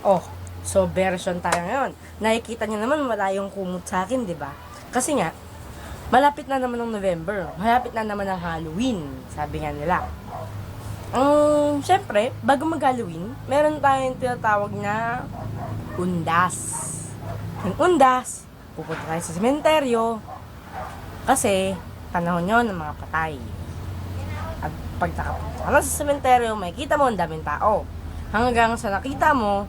Oh, so version tayo ngayon. Nakikita niyo naman wala yung kumot sa akin, di ba? Kasi nga, malapit na naman ng November. Malapit na naman ang Halloween, sabi nga nila. Ang, syempre, bago mag-Halloween, meron tayong tinatawag na undas. Yung undas, pupunta tayo sa sementeryo, kasi panahon yon ng mga patay. At pag nakapunta ka sa sementeryo, makikita mo ang daming tao. Hanggang sa nakita mo,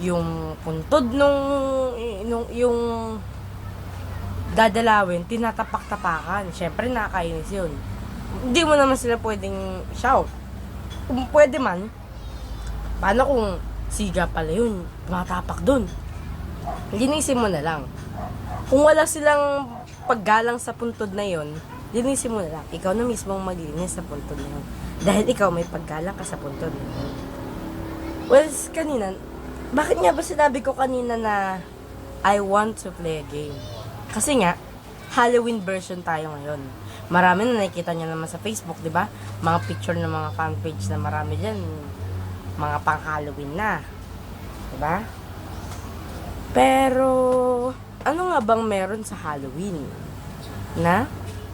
yung puntod nung, nung yung dadalawin, tinatapak-tapakan. Siyempre, nakakainis yun. Hindi mo naman sila pwedeng shout. Kung pwede man, paano kung siga pala yun, matapak dun? Linisin mo na lang. Kung wala silang paggalang sa puntod na yon, linisin mo na lang. Ikaw na mismo ang maglinis sa puntod na yun. Dahil ikaw may paggalang ka sa puntod na yun. Well, kanina, bakit nga ba sinabi ko kanina na I want to play a game? Kasi nga, Halloween version tayo ngayon. Marami na nakikita niyo naman sa Facebook, di ba? Mga picture ng mga fanpage na marami dyan, mga pang Halloween na. Di ba? Pero, ano nga bang meron sa Halloween? Na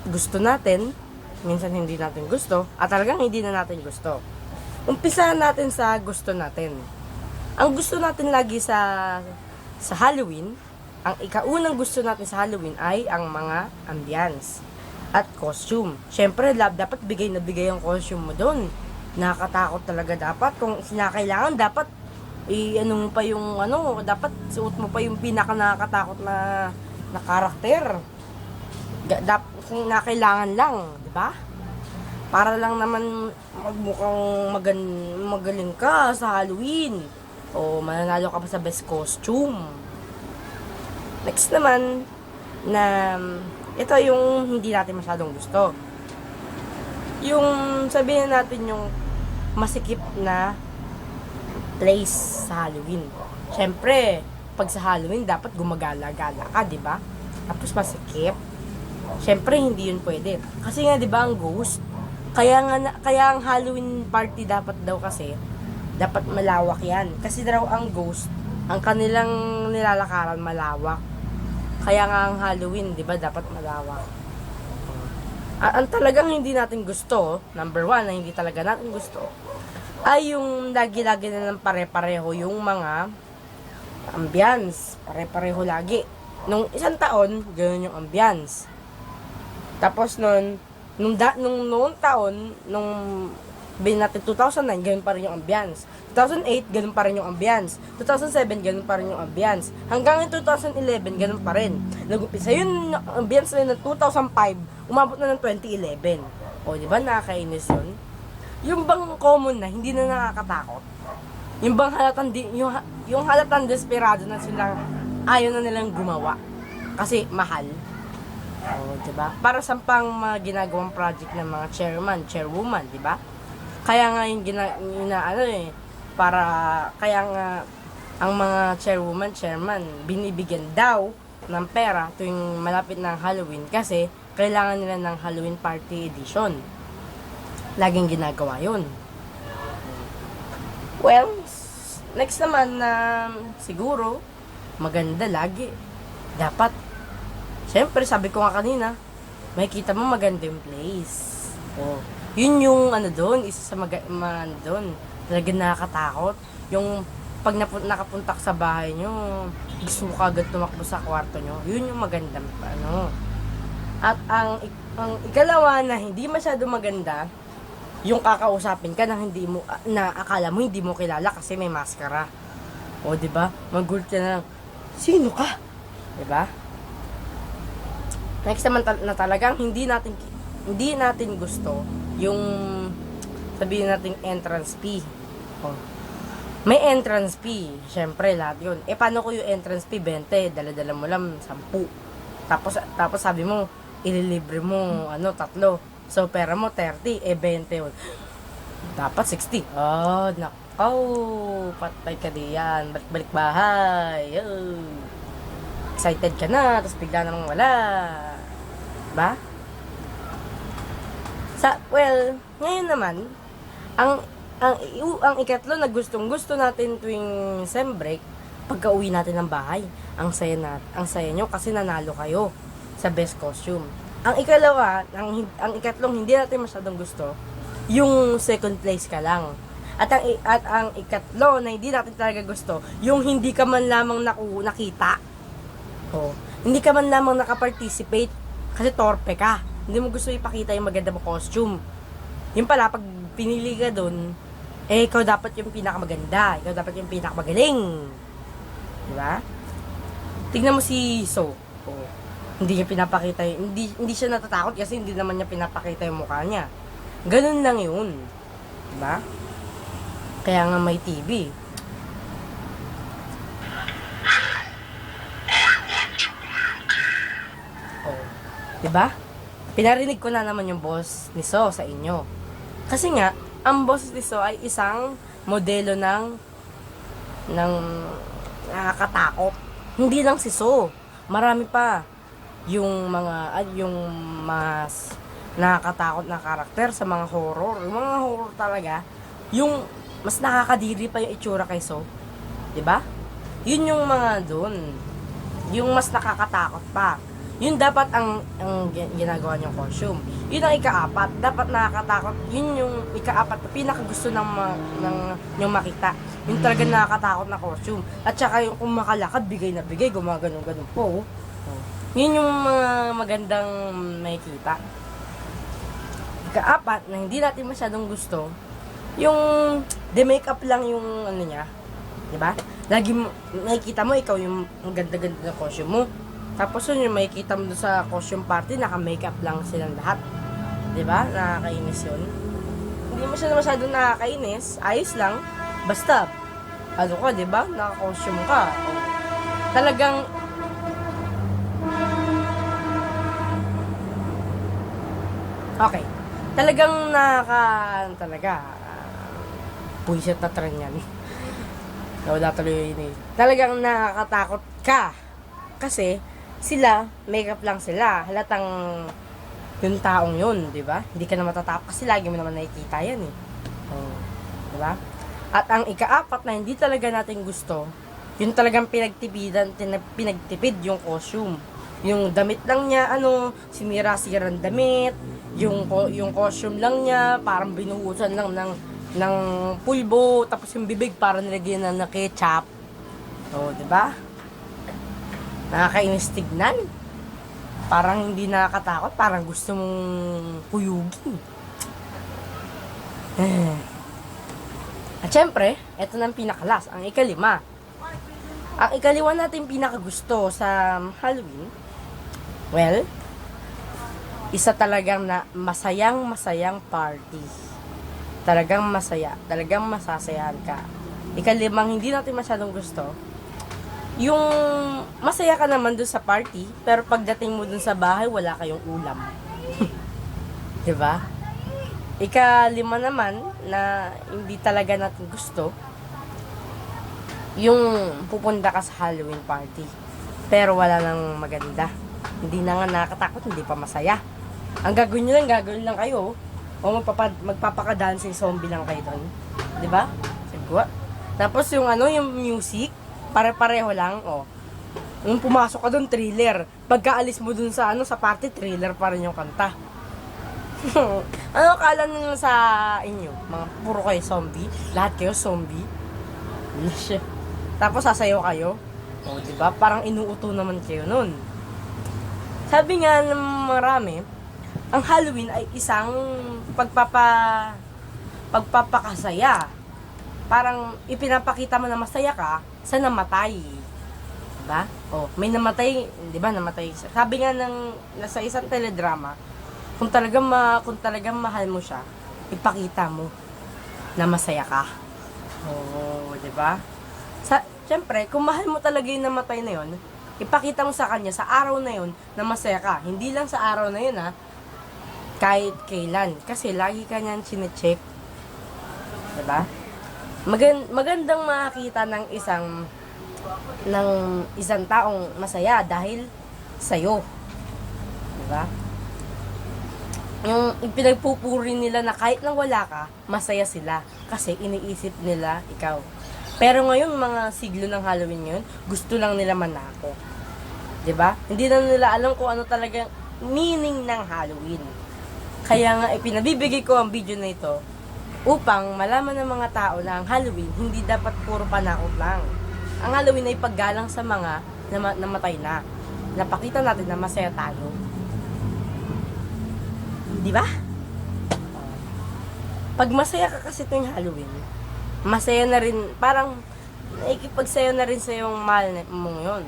gusto natin, minsan hindi natin gusto, at talagang hindi na natin gusto. Umpisahan natin sa gusto natin. Ang gusto natin lagi sa sa Halloween, ang ikaunang gusto natin sa Halloween ay ang mga ambience at costume. Siyempre, lab, dapat bigay na bigay ang costume mo doon. Nakakatakot talaga dapat. Kung sinakailangan, dapat i ano mo pa yung ano, dapat suot mo pa yung pinaka nakakatakot na na karakter. Dap, kung nakailangan lang, di ba? Para lang naman magmukhang magan, magaling ka sa Halloween. O mananalo ka pa sa best costume. Next naman, na ito yung hindi natin masyadong gusto. Yung sabihin natin yung masikip na place sa Halloween. Siyempre, pag sa Halloween, dapat gumagala-gala ka, di ba? Tapos masikip. Siyempre, hindi yun pwede. Kasi nga, di ba, ang ghost, kaya nga, kaya ang Halloween party dapat daw kasi, dapat malawak yan. Kasi daw ang ghost, ang kanilang nilalakaran malawak. Kaya nga ang Halloween, di ba, dapat malawak. A- ang talagang hindi natin gusto, number one, na hindi talaga natin gusto, ay yung lagi-lagi na lang pare-pareho yung mga ambience. Pare-pareho lagi. Nung isang taon, ganoon yung ambience. Tapos nun, nung, da, nung noong taon, nung bin natin 2009, ganun pa rin yung ambience. 2008, ganun pa rin yung ambience. 2007, ganun pa rin yung ambience. Hanggang in 2011, ganun pa rin. Nag-upisa yun, yung ambience na ng 2005, umabot na ng 2011. O, di ba nakakainis yun? Yung bang common na, hindi na nakakatakot. Yung bang halatang, di, yung, yung halatang desperado na sila, ayaw na nilang gumawa. Kasi mahal. Oo, di ba? Para sa pang mga ginagawang project ng mga chairman, chairwoman, di ba? Kaya nga yung gina, yung na, ano eh, para, kaya nga, ang mga chairwoman, chairman, binibigyan daw ng pera tuwing malapit ng Halloween kasi kailangan nila ng Halloween Party Edition. Laging ginagawa yun. Well, next naman na siguro, maganda lagi. Dapat, syempre sabi ko nga kanina, makikita mo maganda yung place. Oh, yun yung ano doon, isa sa mag ma, ano doon, talaga nakakatakot. Yung pag napu- nakapunta ka sa bahay nyo, gusto mo kagad tumakbo sa kwarto nyo, yun yung maganda, ano. At ang, ang ikalawa na hindi masyado maganda, yung kakausapin ka na hindi mo na akala mo hindi mo kilala kasi may maskara. O di ba? Magulat ka na lang. Sino ka? Di ba? Next naman tal- na talagang hindi natin hindi natin gusto yung sabihin natin entrance fee. O. May entrance fee. Siyempre, lahat yun. Eh, paano ko yung entrance fee? 20. Dala-dala mo lang 10. Tapos, tapos sabi mo, ililibre mo, ano, tatlo. So, pera mo, 30. Eh, 20 yun. Dapat 60. Oh, nak. Oh, patay ka diyan. Balik-balik bahay. Oh. Excited ka na, tapos bigla namang wala. Ba? Sa, well, ngayon naman, ang ang, ang ikatlo na gustong gusto natin tuwing sem break, pagka uwi natin ng bahay, ang saya na, ang saya nyo kasi nanalo kayo sa best costume. Ang ikalawa, ang, ang ikatlong hindi natin masyadong gusto, yung second place ka lang. At ang, at ang ikatlo na hindi natin talaga gusto, yung hindi ka man lamang naku, nakita. Oh, hindi ka man lamang nakaparticipate kasi torpe ka. Hindi mo gusto ipakita yung maganda mo costume. Yung pala, pag pinili ka dun, eh, ikaw dapat yung pinakamaganda. Ikaw dapat yung pinakamagaling. Di ba? Tignan mo si So. Oh, hindi niya pinapakita yung, hindi, hindi siya natatakot kasi hindi naman niya pinapakita yung mukha niya. Ganun lang yun. Di ba? Kaya nga may TV. Oh. Di ba? Pinarinig ko na naman yung boss ni So sa inyo. Kasi nga, ang boss ni So ay isang modelo ng ng nakakatakot. Hindi lang si So. Marami pa yung mga yung mas nakakatakot na karakter sa mga horror. Yung mga horror talaga, yung mas nakakadiri pa yung itsura kay So. 'Di ba? Yun yung mga doon. Yung mas nakakatakot pa. Yun dapat ang, ang gi- ginagawa niyong costume. Yun ang ikaapat. Dapat nakakatakot. Yun yung ikaapat na pinakagusto ng, ng yung makita. Yung talaga nakakatakot na costume. At saka yung kung makalakad, bigay na bigay, gumaganon-ganon po. Oh. Yun yung mga magandang makikita. Ikaapat, na hindi natin masyadong gusto, yung the makeup lang yung ano niya. 'Di ba? Lagi mo, nakikita mo ikaw yung ang ganda-ganda ng costume mo. Tapos yun yung makikita mo sa costume party, naka-makeup lang silang lahat. ba? Nakakainis yun. Hindi mo siya masyadong nakakainis, ayos lang. Basta, ano ka, ba? Naka-costume ka. Talagang Okay. Talagang nakaka... ano talaga... Uh, puwisit na trend yan. Wala tuloy yun eh. Talagang nakakatakot ka. Kasi, sila, makeup lang sila. Halatang yung taong yun, di ba? Hindi ka na matatakot kasi lagi mo naman nakikita yan eh. Oh, di ba? At ang ikaapat na hindi talaga natin gusto, yun talagang pinagtipidan, pinagtipid yung costume. Yung damit lang niya, ano, sinira-sirang damit, yung yung costume lang niya, parang binuhusan lang ng ng pulbo, tapos yung bibig parang nilagyan na ng ketchup. Oh, di ba? Nakakainis tignan. Parang hindi nakakatakot, parang gusto mong kuyugin. Eh. At syempre, eto na ang pinakalas, ang ikalima. Ang ikaliwa natin pinakagusto sa Halloween, well, isa talagang na masayang masayang party. Talagang masaya, talagang masasayahan ka. Ikalimang hindi natin masyadong gusto, yung masaya ka naman dun sa party, pero pagdating mo dun sa bahay, wala kayong ulam. 'Di ba? Ikalima naman na hindi talaga natin gusto, yung pupunta ka sa Halloween party. Pero wala nang maganda. Hindi na nga nakakatakot, hindi pa masaya. Ang gagawin nyo lang, gagawin lang kayo. O magpapa, magpapaka-dancing zombie lang kayo doon. Ba? Sigwa. Tapos yung ano, yung music, pare-pareho lang, oh. Yung pumasok ka doon, thriller. Pagkaalis mo doon sa ano, sa party, thriller pa rin yung kanta. ano akala nyo sa inyo? Mga puro kayo zombie? Lahat kayo zombie? Tapos sasayaw kayo? O, di ba? Parang inuuto naman kayo nun. Sabi nga ng marami, ang Halloween ay isang pagpapa pagpapakasaya. Parang ipinapakita mo na masaya ka sa namatay. Diba? Oh, may namatay, 'di ba? Namatay. Sabi nga ng nasa isang teledrama, kung talagang ma, kung talagang mahal mo siya, ipakita mo na masaya ka. Oo, 'di ba? Sa syempre, kung mahal mo talaga yung namatay na 'yon, ipakita mo sa kanya sa araw na 'yon na masaya ka. Hindi lang sa araw na 'yon ha, kahit kailan. Kasi lagi ka niyan chinecheck. 'Di ba? Magan magandang makakita ng isang ng isang taong masaya dahil sa'yo. Diba? yung pinagpupuri nila na kahit nang wala ka, masaya sila. Kasi iniisip nila ikaw. Pero ngayon, mga siglo ng Halloween ngayon, gusto lang nila manako. ba? Hindi na nila alam kung ano talaga meaning ng Halloween. Kaya nga, ipinabibigay ko ang video na ito upang malaman ng mga tao na ang Halloween hindi dapat puro panakot lang. Ang Halloween ay paggalang sa mga nama- namatay na. Napakita natin na masaya tayo. Di ba? Pag masaya ka kasi tuwing Halloween, masaya na rin, parang naikipagsayo na rin sa yung mahal na- mong yun.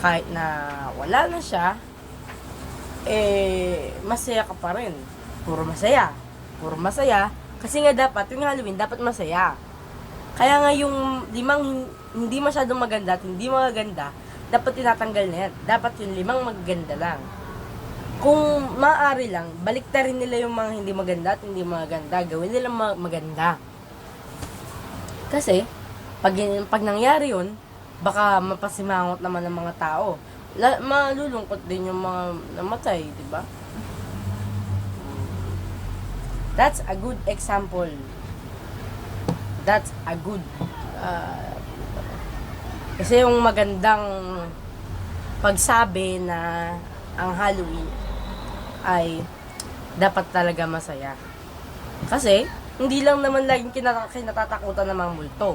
Kahit na wala na siya, eh, masaya ka pa rin. Puro masaya. Puro masaya. Kasi nga dapat, yung Halloween, dapat masaya. Kaya nga yung limang hin- hindi masyadong maganda at hindi magaganda, dapat tinatanggal na yan. Dapat yung limang magaganda lang. Kung maaari lang, baliktarin nila yung mga hindi maganda at hindi maganda. Gawin nila ma- maganda. Kasi, pag, pag nangyari yun, baka mapasimangot naman ng mga tao. La, malulungkot din yung mga namatay, di ba? That's a good example. That's a good uh, kasi yung magandang pagsabi na ang Halloween ay dapat talaga masaya. Kasi, hindi lang naman laging kinata- kinatatakutan ng mga multo.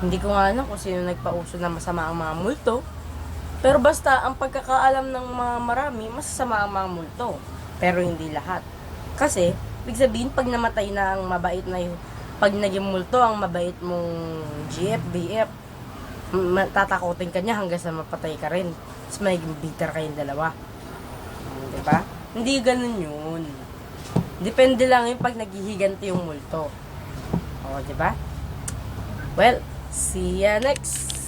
Hindi ko nga alam kung sino nagpauso na masama ang mga multo. Pero basta, ang pagkakaalam ng mga marami, masasama ang mga multo. Pero hindi lahat. Kasi, ibig sabihin, pag namatay na ang mabait na yun, pag naging multo ang mabait mong GF, BF, tatakutin ka niya hanggang sa mapatay ka rin. Tapos magiging bitter kayong dalawa. Hmm, Di ba? Hindi ganun yun. Depende lang yung pag naghihiganti yung multo. O, di ba? Well, see ya next.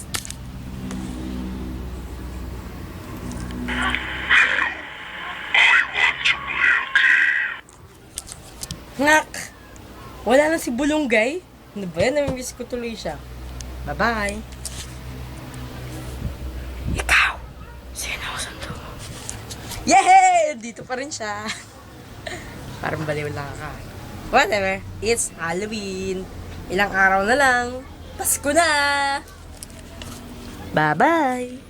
Ngak! Wala na si Bulunggay. Ano ba yan? Namimiss ko tuloy siya. Bye-bye. Ikaw! Sino ang sundo mo? Yay! Dito pa rin siya. Parang baliw lang ka. Whatever. It's Halloween. Ilang araw na lang. Pasko na! Bye-bye!